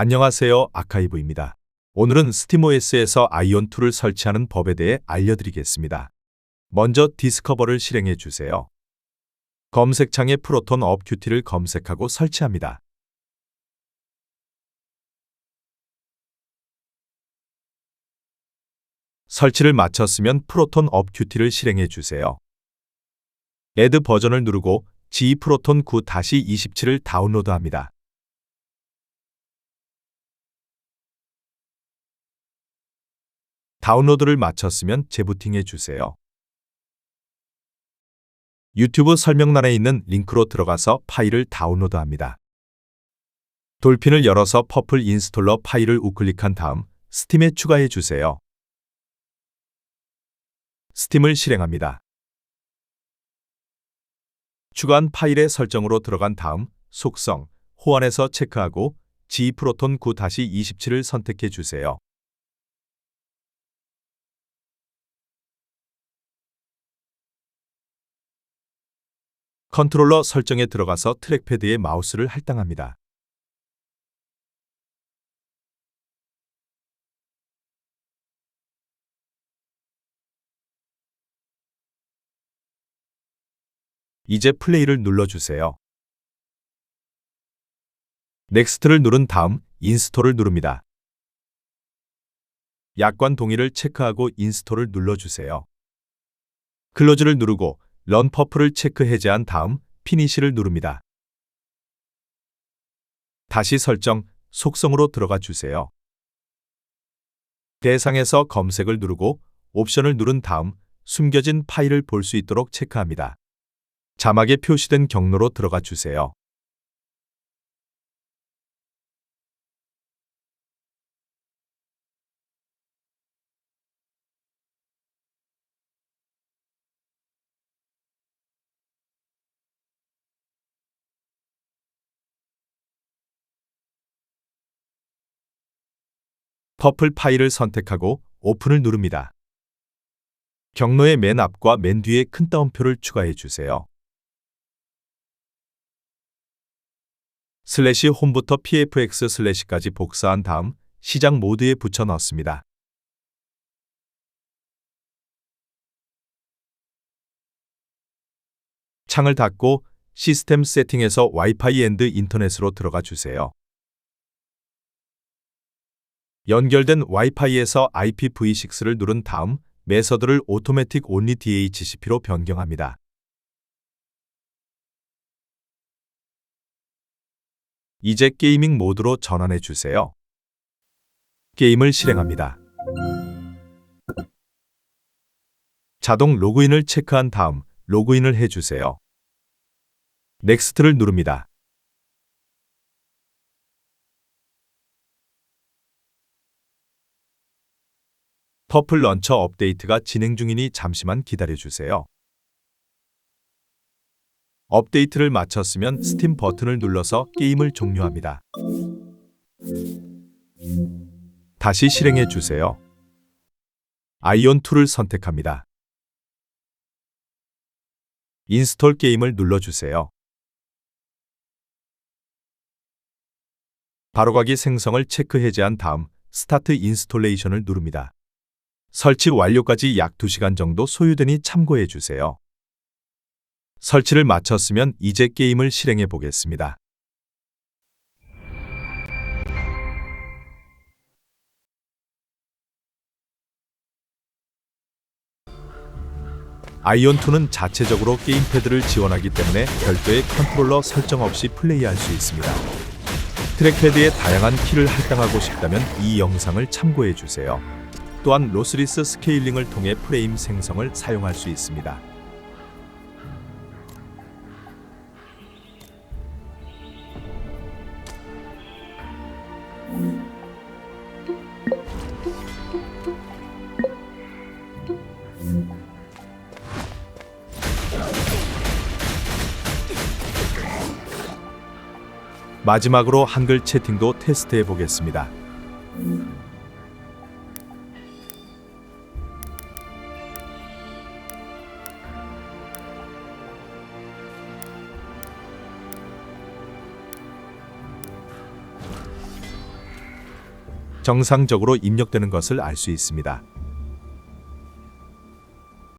안녕하세요. 아카이브입니다. 오늘은 스팀OS에서 아이온2를 설치하는 법에 대해 알려드리겠습니다. 먼저 디스커버를 실행해 주세요. 검색창에 프로톤 업큐티를 검색하고 설치합니다. 설치를 마쳤으면 프로톤 업큐티를 실행해 주세요. 애드 버전을 누르고 G 프로톤 9-27을 다운로드합니다. 다운로드를 마쳤으면 재부팅해 주세요. 유튜브 설명란에 있는 링크로 들어가서 파일을 다운로드합니다. 돌핀을 열어서 퍼플 인스톨러 파일을 우클릭한 다음 스팀에 추가해 주세요. 스팀을 실행합니다. 추가한 파일의 설정으로 들어간 다음 속성, 호환에서 체크하고 G 프로톤 9-27을 선택해 주세요. 컨트롤러 설정에 들어가서 트랙패드에 마우스를 할당합니다. 이제 플레이를 눌러주세요. 넥스트를 누른 다음 인스톨을 누릅니다. 약관 동의를 체크하고 인스톨을 눌러주세요. 클로즈를 누르고 런 퍼플을 체크 해제한 다음 피니시를 누릅니다. 다시 설정, 속성으로 들어가 주세요. 대상에서 검색을 누르고 옵션을 누른 다음 숨겨진 파일을 볼 수 있도록 체크합니다. 자막에 표시된 경로로 들어가 주세요. 퍼플 파일을 선택하고 오픈을 누릅니다. 경로의 맨 앞과 맨 뒤에 큰 따옴표를 추가해 주세요. 슬래시 홈부터 pfx 슬래시까지 복사한 다음 시작 모드에 붙여 넣습니다. 창을 닫고 시스템 세팅에서 와이파이 앤드 인터넷으로 들어가 주세요. 연결된 와이파이에서 IPv6를 누른 다음 메서드를 오토매틱 온리 DHCP로 변경합니다. 이제 게이밍 모드로 전환해 주세요. 게임을 실행합니다. 자동 로그인을 체크한 다음 로그인을 해 주세요. 넥스트를 누릅니다. 퍼플 런처 업데이트가 진행 중이니 잠시만 기다려 주세요. 업데이트를 마쳤으면 스팀 버튼을 눌러서 게임을 종료합니다. 다시 실행해 주세요. 아이온2를 선택합니다. 인스톨 게임을 눌러주세요. 바로가기 생성을 체크 해제한 다음 스타트 인스톨레이션을 누릅니다. 설치 완료까지 약 2시간 정도 소요되니 참고해 주세요. 설치를 마쳤으면 이제 게임을 실행해 보겠습니다. 아이온2는 자체적으로 게임패드를 지원하기 때문에 별도의 컨트롤러 설정 없이 플레이할 수 있습니다. 트랙패드에 다양한 키를 할당하고 싶다면 이 영상을 참고해 주세요. 또한 로스리스 스케일링을 통해 프레임 생성을 사용할 수 있습니다. 마지막으로 한글 채팅도 테스트해 보겠습니다. 정상적으로 입력되는 것을 알 수 있습니다.